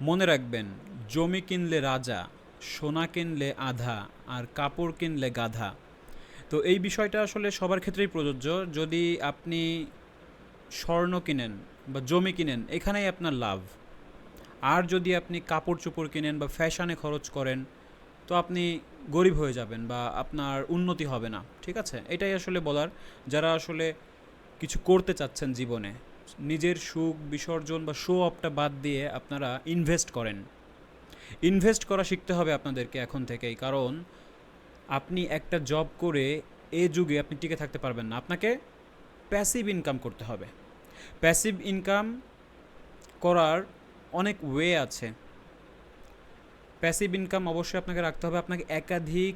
মনে রাখবেন, জমি কিনলে রাজা, সোনা কিনলে আধা, আর কাপড় কিনলে গাধা। তো এই বিষয়টা আসলে সবার ক্ষেত্রেই প্রযোজ্য। যদি আপনি স্বর্ণ কিনেন বা জমি কিনেন, এখানেই আপনার লাভ। আর যদি আপনি কাপড় চোপড় কিনেন বা ফ্যাশনে খরচ করেন, তো আপনি গরিব হয়ে যাবেন বা আপনার উন্নতি হবে না। ঠিক আছে? এটাই আসলে বলার। যারা আসলে কিছু করতে চাচ্ছেন জীবনে নিজের সুখ, বিসর্জন বা শো অফটা বাদ দিয়ে আপনারা ইনভেস্ট করেন। ইনভেস্ট করা শিখতে হবে আপনাদেরকে এখন থেকেই, কারণ আপনি একটা জব করে এ যুগে আপনি টিকে থাকতে পারবেন না। আপনাকে প্যাসিভ ইনকাম করতে হবে। প্যাসিভ ইনকাম করার অনেক ওয়ে আছে। প্যাসিভ ইনকাম অবশ্যই আপনাকে রাখতে হবে, আপনাকে একাধিক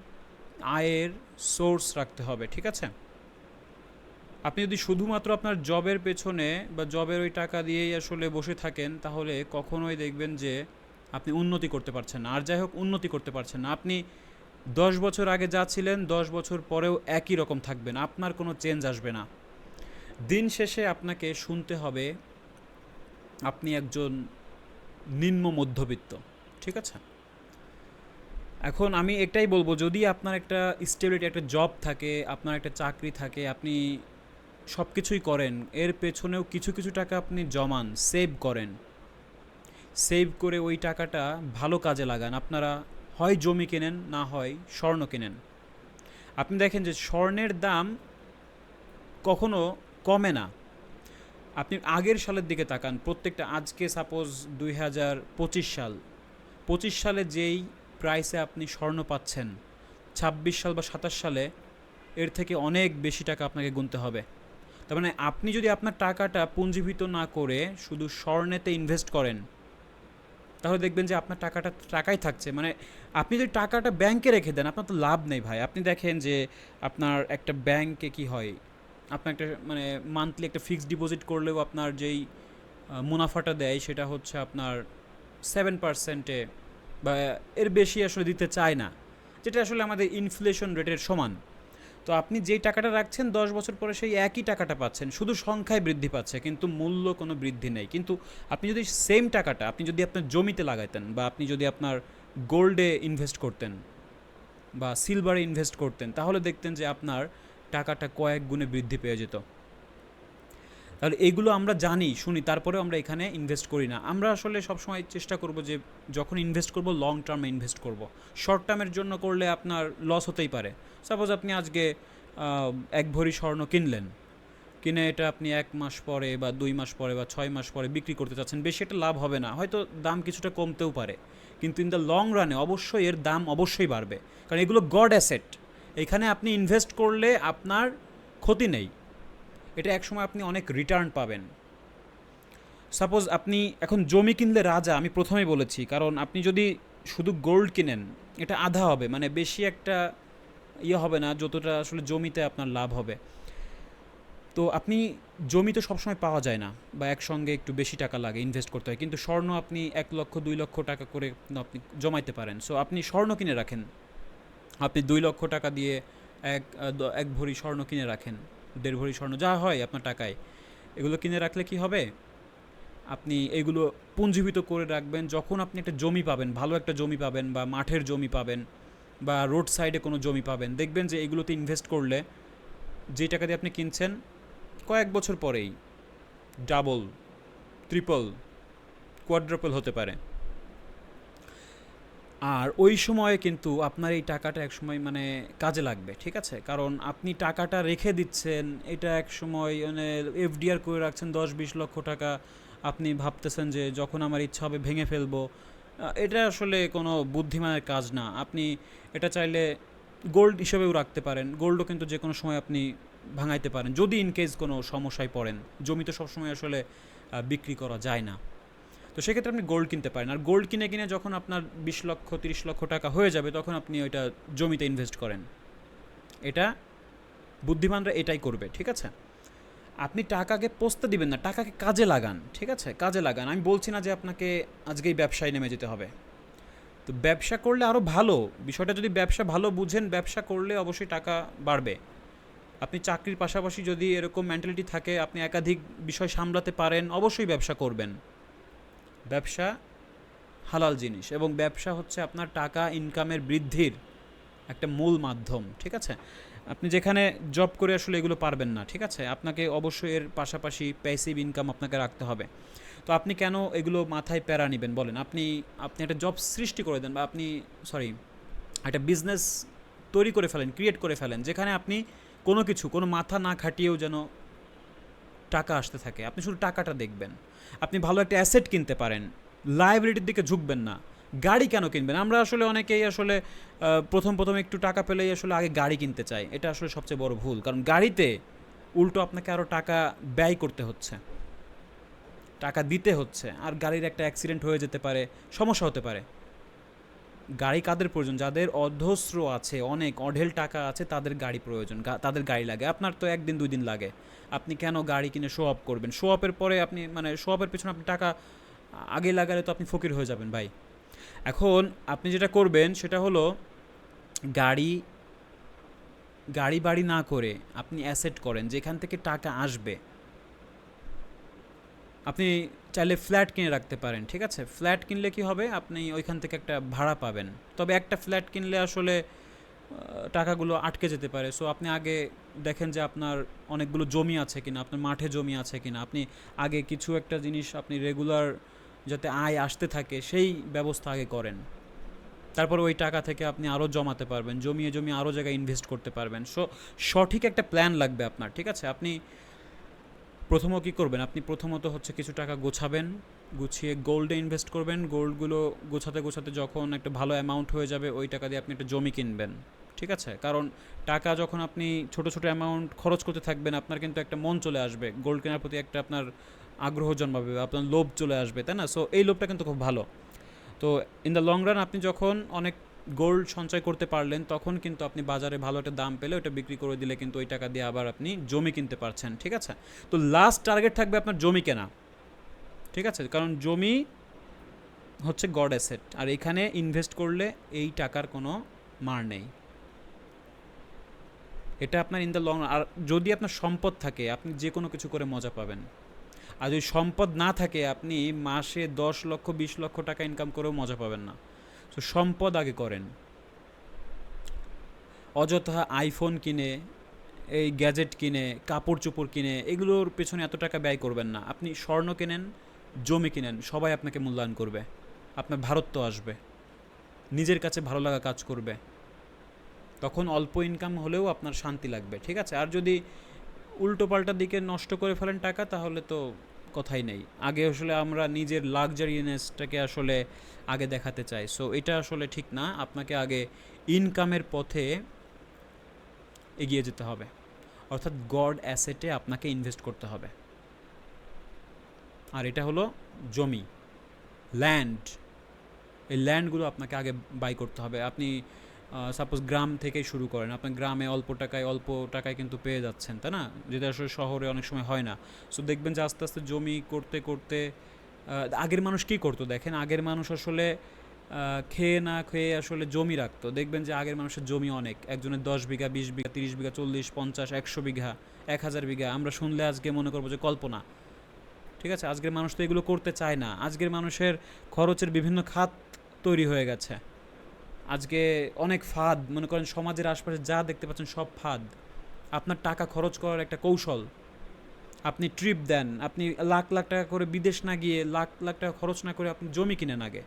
আয়ের সোর্স রাখতে হবে, ঠিক আছে? আপনি যদি শুধুমাত্র আপনার জবের পেছনে বা জবের ওই টাকা দিয়েই আসলে বসে থাকেন, তাহলে কখনোই দেখবেন যে আপনি উন্নতি করতে পারছেন না। আর যাই হোক, উন্নতি করতে পারছেন না। আপনি দশ বছর আগে যা ছিলেন, দশ বছর পরেও একই রকম থাকবেন। আপনার কোনো চেঞ্জ আসবে না। দিন শেষে আপনাকে শুনতে হবে, আপনি একজন নিম্ন মধ্যবিত্ত। ঠিক আছে? এখন আমি এটাই বলব, যদি আপনার একটা স্টেবিলিটি একটা জব থাকে, আপনার একটা চাকরি থাকে, আপনি সব কিছুই করেন। এর পেছনেও কিছু কিছু টাকা আপনি জমান সেভ করেন। সেভ করে ওই টাকাটা ভালো কাজে লাগান। আপনারা হয় জমি কেনেন, না হয় স্বর্ণ কেনেন। আপনি দেখেন যে স্বর্ণের দাম কখনো কমে না। আপনি আগের সালের দিকে তাকান, প্রত্যেকটা আজকে সাপোজ দুই হাজার পঁচিশ সাল। পঁচিশ সালে যেই প্রাইসে আপনি স্বর্ণ পাচ্ছেন, ছাব্বিশ সাল বা সাতাশ সালে, এর থেকে অনেক বেশি টাকা আপনাকে গুনতে হবে। তার মানে আপনি যদি আপনার টাকাটা পুঞ্জীভূত না করে শুধু স্বর্ণেতে ইনভেস্ট করেন, তাহলে দেখবেন যে আপনার টাকাটা, টাকাই থাকছে। মানে আপনি যদি টাকাটা ব্যাংকে রেখে দেন, আপনার তো লাভ নেই ভাই। আপনি দেখেন যে আপনার একটা ব্যাংকে কি হয়? আপনার একটা মানে মান্থলি একটা ফিক্সড ডিপোজিট করলেও আপনার যেই মুনাফাটা দেয়, সেটা হচ্ছে আপনার সেভেন পার্সেন্টে বা এর বেশি আসলে দিতে চায় না। যেটা আসলে আমাদের ইনফ্লেশন রেটের সমান। তো আপনি যেই টাকাটা রাখছেন, দশ বছর পরে সেই একই টাকাটা পাচ্ছেন। শুধু সংখ্যায় বৃদ্ধি পাচ্ছে, কিন্তু মূল্য কোনো বৃদ্ধি নেই। কিন্তু আপনি যদি সেম টাকাটা, আপনি যদি আপনার জমিতে লাগাইতেন বা আপনি যদি আপনার গোল্ডে ইনভেস্ট করতেন বা সিলভারে ইনভেস্ট করতেন, তাহলে দেখতেন যে আপনার টাকাটা কয়েক গুণে বৃদ্ধি পেয়ে যেত। তাহলে এইগুলো আমরা জানি, শুনি, তারপরেও আমরা এখানে ইনভেস্ট করি না। আমরা আসলে সবসময় চেষ্টা করব যে যখন ইনভেস্ট করব লং টার্মে ইনভেস্ট করব। শর্ট টার্মের জন্য করলে আপনার লস হতেই পারে। সাপোজ আপনি আজকে এক ভরি স্বর্ণ কিনলেন। কিনে এটা আপনি এক মাস পরে বা দুই মাস পরে বা ছয় মাস পরে বিক্রি করতে চাচ্ছেন, বেশি একটা লাভ হবে না। হয়তো দাম কিছুটা কমতেও পারে। কিন্তু ইন দ্য লং রানে অবশ্যই এর দাম অবশ্যই বাড়বে। কারণ এগুলো গড অ্যাসেট এখানে আপনি ইনভেস্ট করলে আপনার ক্ষতি নেই। এটা একসময় আপনি অনেক রিটার্ন পাবেন। সাপোজ আপনি এখন জমি কিনলে রাজা, আমি প্রথমেই বলেছি, কারণ আপনি যদি শুধু গোল্ড কিনেন, এটা আধা হবে মানে বেশি একটা ইয়ে হবে না, যতটা আসলে জমিতে আপনার লাভ হবে। তো আপনি জমি তো সবসময় পাওয়া যায় না, বা একসঙ্গে একটু বেশি টাকা লাগে ইনভেস্ট করতে হয়, কিন্তু স্বর্ণ আপনি এক লক্ষ, দুই লক্ষ টাকা করে আপনি জমাইতে পারেন। সো আপনি স্বর্ণ কিনে রাখেন। আপনি দুই লক্ষ টাকা দিয়ে এক এক ভরি স্বর্ণ কিনে রাখেন। দেড় ভরি স্বর্ণ, যা হয় আপনার টাকায়। এগুলো কিনে রাখলে কি হবে? আপনি এগুলো পুঞ্জীভূত করে রাখবেন। যখন আপনি একটা জমি পাবেন, ভালো একটা জমি পাবেন বা মাঠের জমি পাবেন বা রোড সাইডে কোনো জমি পাবেন, দেখবেন যে এগুলোতে ইনভেস্ট করলে যেই টাকা দিয়ে আপনি কিনছেন, কয়েক বছর পরেই ডাবল ট্রিপল কোয়াড্রাপল হতে পারে। আর ওই সময়ে কিন্তু আপনার এই টাকাটা এক সময় মানে কাজে লাগবে, ঠিক আছে? কারণ আপনি টাকাটা রেখে দিচ্ছেন, এটা এক সময় মানে এফডিআর করে রাখছেন দশ বিশ লক্ষ টাকা। আপনি ভাবতেছেন যে যখন আমার ইচ্ছা হবে ভেঙে ফেলব এটা আসলে কোনো বুদ্ধিমানের কাজ না। আপনি এটা চাইলে গোল্ড হিসেবেও রাখতে পারেন। গোল্ডও কিন্তু যে কোনো সময় আপনি ভাঙাইতে পারেন, যদি ইন কেস কোনো সমস্যায় পড়েন। জমি তো সবসময় আসলে বিক্রি করা যায় না। তো সেক্ষেত্রে আপনি গোল্ড কিনতে পারেন। আর গোল্ড কিনে কিনে যখন আপনার বিশ লক্ষ, তিরিশ লক্ষ টাকা হয়ে যাবে, তখন আপনি ওইটা জমিতে ইনভেস্ট করেন। এটা বুদ্ধিমানরা এটাই করবে, ঠিক আছে? আপনি টাকাকে পোস্তে দিবেন না, টাকাকে কাজে লাগান, ঠিক আছে? কাজে লাগান। আমি বলছি না যে আপনাকে আজকেই ব্যবসায় নেমে যেতে হবে। তো ব্যবসা করলে আরও ভালো। বিষয়টা যদি ব্যবসা ভালো বুঝেন, ব্যবসা করলে অবশ্যই টাকা বাড়বে। আপনি চাকরির পাশাপাশি যদি এরকম মেন্টালিটি থাকে, আপনি একাধিক বিষয় সামলাতে পারেন, অবশ্যই ব্যবসা করবেন। ব্যবসা হালাল জিনিস এবং ব্যবসা হচ্ছে আপনার টাকা ইনকামের বৃদ্ধির একটা মূল মাধ্যম, ঠিক আছে? আপনি যেখানে জব করে আসলে এগুলো পারবেন না, ঠিক আছে? আপনাকে অবশ্যই এর পাশাপাশি প্যাসিভ ইনকাম আপনাকে রাখতে হবে। তো আপনি কেন এগুলো মাথায় প্যারা নেবেন বলেন? আপনি আপনি একটা জব সৃষ্টি করে দেন বা আপনি সরি একটা বিজনেস তৈরি করে ফেলেন ক্রিয়েট করে ফেলেন, যেখানে আপনি কোনো কিছু, কোনো মাথা না খাটিয়েও যেন টাকা আসতে থাকে। আপনি শুধু টাকাটা দেখবেন। আপনি ভালো একটা অ্যাসেট কিনতে পারেন। লাইবিলিটির দিকে ঝুঁকবেন না। গাড়ি কেন কিনবেন? আমরা আসলে অনেকেই আসলে প্রথম প্রথম একটু টাকা পেলেই আসলে আগে গাড়ি কিনতে চাই। এটা আসলে সবচেয়ে বড় ভুল। কারণ গাড়িতে উল্টো আপনাকে আরও টাকা ব্যয় করতে হচ্ছে। টাকা দিতে হচ্ছে। আর গাড়ির একটা অ্যাক্সিডেন্ট হয়ে যেতে পারে, সমস্যা হতে পারে। গাড়ি কাদের প্রয়োজন? যাদের অধস্র আছে, অনেক অঢেল টাকা আছে, তাদের গাড়ি প্রয়োজন তাদের গাড়ি লাগে। আপনার তো একদিন, দুই দিন লাগে। আপনি কেন গাড়ি কিনে শো অফ করবেন? শো অফের পরে আপনি মানে শো অফের পেছনে আপনি টাকা আগে লাগালে তো আপনি ফকির হয়ে যাবেন ভাই। এখন আপনি যেটা করবেন, সেটা হলো গাড়ি গাড়ি বাড়ি না করে আপনি অ্যাসেট করেন, যেখান থেকে টাকা আসবে। আপনি চাইলে ফ্ল্যাট কিনে রাখতে পারেন, ঠিক আছে? ফ্ল্যাট কিনলে কি হবে? আপনি ওইখান থেকে একটা ভাড়া পাবেন। তবে একটা ফ্ল্যাট কিনলে আসলে টাকাগুলো আটকে যেতে পারে। সো আপনি আগে দেখেন যে আপনার অনেকগুলো জমি আছে কিনা, আপনার মাঠে জমি আছে কিনা। আপনি আগে কিছু একটা জিনিস আপনি রেগুলার যাতে আয় আসতে থাকে, সেই ব্যবস্থা আগে করেন। তারপর ওই টাকা থেকে আপনি আরও জমাতে পারবেন, জমিয়ে জমিয়ে আরও জায়গায় ইনভেস্ট করতে পারবেন। সো সঠিক একটা প্ল্যান লাগবে আপনার, ঠিক আছে? আপনি প্রথম কী করবেন? আপনি প্রথমত হচ্ছে কিছু টাকা গোছাবেন, গুছিয়ে গোল্ডে ইনভেস্ট করবেন। গোল্ডগুলো গোছাতে গোছাতে যখন একটা ভালো অ্যামাউন্ট হয়ে যাবে, ওই টাকা দিয়ে আপনি একটা জমি কিনবেন। ঠিক আছে? কারণ টাকা যখন আপনি ছোট ছোট অ্যামাউন্ট খরচ করতে থাকবেন, আপনার কিন্তু একটা মন চলে আসবে। গোল্ড কেনার প্রতি একটা আপনার আগ্রহ জন্মাবে আপনার লোভ চলে আসবে, তাই না? সো এই লোভটা কিন্তু খুব ভালো। তো ইন দ্য লং রান আপনি যখন অনেক গোল্ড সঞ্চয় করতে পারলেন, তখন কিন্তু আপনি বাজারে ভালো একটা দাম পেলে ওটা বিক্রি করে দিলে কিন্তু ওই টাকা দিয়ে আবার আপনি জমি কিনতে পারছেন, ঠিক আছে? তো লাস্ট টার্গেট থাকবে আপনার জমি কেনা, ঠিক আছে? কারণ জমি হচ্ছে গড অ্যাসেট আর এখানে ইনভেস্ট করলে এই টাকার কোনো মার নেই। এটা আপনার ইন দ্য লং আর যদি আপনার সম্পদ থাকে, আপনি যে কোনো কিছু করে মজা পাবেন। আর যদি সম্পদ না থাকে, আপনি মাসে দশ লক্ষ, বিশ লক্ষ টাকা ইনকাম করেও মজা পাবেন না। তো সম্পদ আগে করেন। অযথা আইফোন কিনে, এই গ্যাজেট কিনে কাপড় চোপড় কিনে, এগুলোর পেছনে এত টাকা ব্যয় করবেন না। আপনি স্বর্ণ কেনেন, জমি কিনেন, সবাই আপনাকে মূল্যায়ন করবে। আপনার ভারত্ব আসবে। নিজের কাছে ভালো লাগা কাজ করবে। তখন অল্প ইনকাম হলেও আপনার শান্তি লাগবে, ঠিক আছে? আর যদি উল্টো পাল্টা দিকে নষ্ট করে ফেলেন টাকা, তাহলে তো কথাই নেই। আগে আসলে আমরা নিজের লাক্সারিনেসটাকে আসলে আগে দেখাতে চাই। সো এটা আসলে ঠিক না। আপনাকে আগে ইনকামের পথে এগিয়ে যেতে হবে। অর্থাৎ গড অ্যাসেটে আপনাকে ইনভেস্ট করতে হবে। আর এটা হলো জমি। ল্যান্ড এই ল্যান্ডগুলো আপনাকে আগে বাই করতে হবে। আপনি সাপোজ গ্রাম থেকেই শুরু করেন। আপনি গ্রামে অল্প টাকায় অল্প টাকায় কিন্তু পেয়ে যাচ্ছেন, তাই না? যেটা আসলে শহরে অনেক সময় হয় না। সো দেখবেন যে আস্তে আস্তে জমি করতে করতে আগের মানুষ কী করতো দেখেন? আগের মানুষ আসলে খেয়ে না খেয়ে আসলে জমি রাখতো। দেখবেন যে আগের মানুষের জমি অনেক। একজনের দশ বিঘা, বিশ বিঘা, তিরিশ বিঘা, চল্লিশ, পঞ্চাশ, একশো বিঘা, এক হাজার বিঘা। আমরা শুনলে আজকে মনে করব যে কল্পনা। ঠিক আছে? আজকের মানুষ তো এগুলো করতে চায় না। আজকের মানুষের খরচের বিভিন্ন খাত তৈরি হয়ে গেছে। আজকে অনেক ফাঁদ, মনে করেন সমাজের আশপাশে যা দেখতে পাচ্ছেন সব ফাঁদ। আপনার টাকা খরচ করার একটা কৌশল। আপনি ট্রিপ দেন, আপনি লাখ লাখ টাকা করে বিদেশ না গিয়ে লাখ লাখ টাকা খরচ না করে আপনি জমি কিনেন আগে।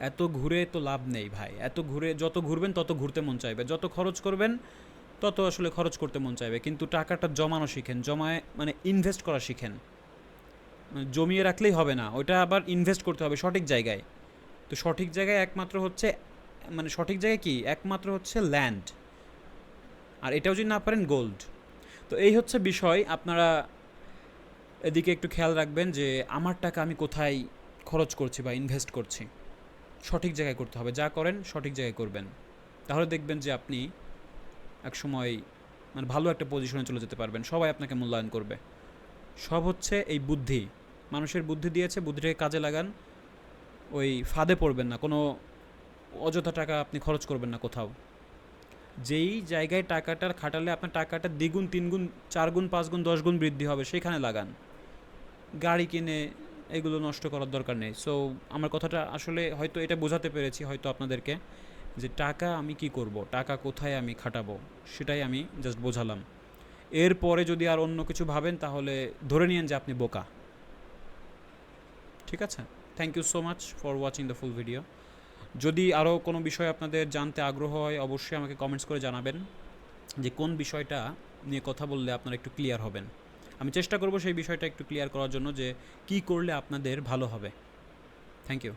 এত ঘুরে তো লাভ নেই ভাই। এত ঘুরে, যত ঘুরবেন তত ঘুরতে মন চাইবে। যত খরচ করবেন তত আসলে খরচ করতে মন চাইবে। কিন্তু টাকাটা জমানো শিখেন, জমায় মানে ইনভেস্ট করা শিখেন। মানে জমিয়ে রাখলেই হবে না, ওইটা আবার ইনভেস্ট করতে হবে সঠিক জায়গায়। তো সঠিক জায়গায় একমাত্র হচ্ছে মানে সঠিক জায়গায় কি? একমাত্র হচ্ছে ল্যান্ড আর এটাও যদি না পারেন গোল্ড তো এই হচ্ছে বিষয়। আপনারা এদিকে একটু খেয়াল রাখবেন যে আমার টাকা আমি কোথায় খরচ করছি বা ইনভেস্ট করছি। সঠিক জায়গায় করতে হবে। যা করেন, সঠিক জায়গায় করবেন। তাহলে দেখবেন যে আপনি এক সময় মানে ভালো একটা পজিশনে চলে যেতে পারবেন। সবাই আপনাকে মূল্যায়ন করবে। সব হচ্ছে এই বুদ্ধি। মানুষের বুদ্ধি দিয়েছে, বুদ্ধিটাকে কাজে লাগান। ওই ফাঁদে পড়বেন না, কোনো অযথা টাকা আপনি খরচ করবেন না কোথাও। যেই জায়গায় টাকাটা খাটালে আপনার টাকাটা দ্বিগুণ, তিনগুণ চার গুণ পাঁচ গুণ দশ গুণ বৃদ্ধি হবে, সেখানে লাগান। গাড়ি কিনে এগুলো নষ্ট করার দরকার নেই। সো আমার কথাটা আসলে হয়তো এটা বোঝাতে পেরেছি হয়তো আপনাদেরকে যে টাকা আমি কি করব, টাকা কোথায় আমি খাটাবো, সেটাই আমি জাস্ট বোঝালাম। এরপরে যদি আর অন্য কিছু ভাবেন, তাহলে ধরে নিন যে আপনি বোকা। ঠিক আছে? Thank you so much for watching the full video যদি আরও কোনো বিষয় আপনাদের জানতে আগ্রহ হয়, অবশ্যই আমাকে কমেন্টস করে জানাবেন যে কোন বিষয়টা নিয়ে কথা বললে আপনারা একটু ক্লিয়ার হবেন। আমি চেষ্টা করব সেই বিষয়টা একটু ক্লিয়ার করার জন্য যে কি করলে আপনাদের ভালো হবে। Thank you